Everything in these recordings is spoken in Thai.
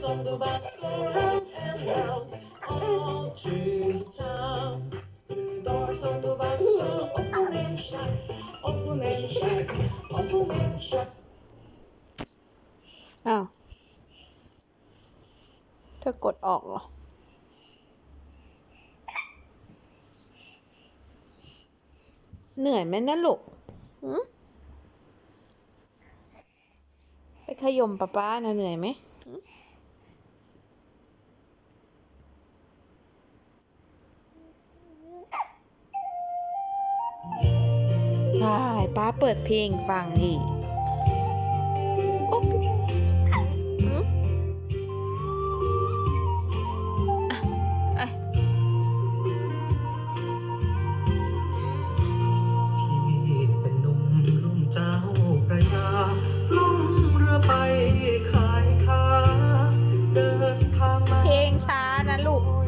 som du vasslar hem en dag All through town Dagar som du vasslar upp på min chatt Upp på min chatt Upp på min chatt อ้าวเธอกดออกเหรอเหนื่อยไหมนะลูกไปขยมป้าป้านะเหนื่อยไหม ใช่ป้าเปิดเพลงฟังดิโอ๊ะหืมอะอะพี่เป็นหนุ่มลุ่มเจ้าพระยาล่องเรือไปขายค้าเดินทางมาเพลงช้านะลูกนะสายใย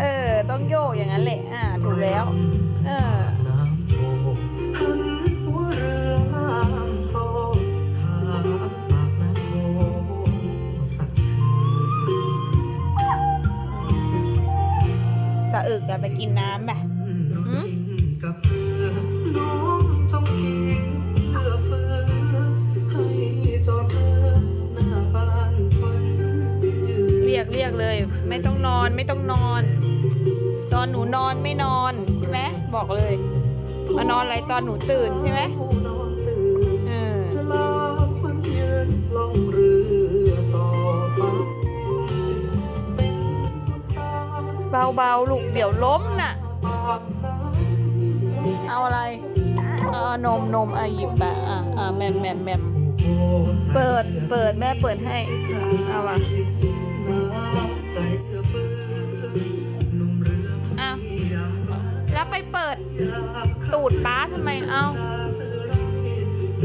เออ ต้องโยกอย่างนั้นแหละ อ่า ถูกแล้ว เออน้ำโขงหันหัวเรือน้ำโซข้ามปากน้ำโขงสักคืนสะอึกอะไปกินน้ำแบบหืมกับ ยืนเรียกเรียกเลย ไม่ต้องนอนไม่ต้องนอน ตอนหนูนอนไม่นอนใช่ไหมบอกเลย มานอนอะไรตอนหนูตื่นใช่ไหมเออเบาๆลูกเดี๋ยวล้มน่ะ เอาอะไรเอานมนมอะหยิบไปอะอะแมมแมมแมมเปิดเปิดแม่เปิดให้ เอาวะ แล้วไปเปิดอยากตูดป้าทำไมเอาสื่อรัก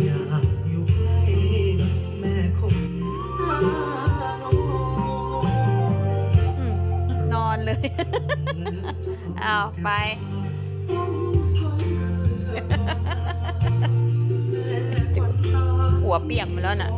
อยากอยู่ใกล้แม่คงหาน้องอืมนอนเลย เอาไปหัวเปียกหมาแล้วน่ะ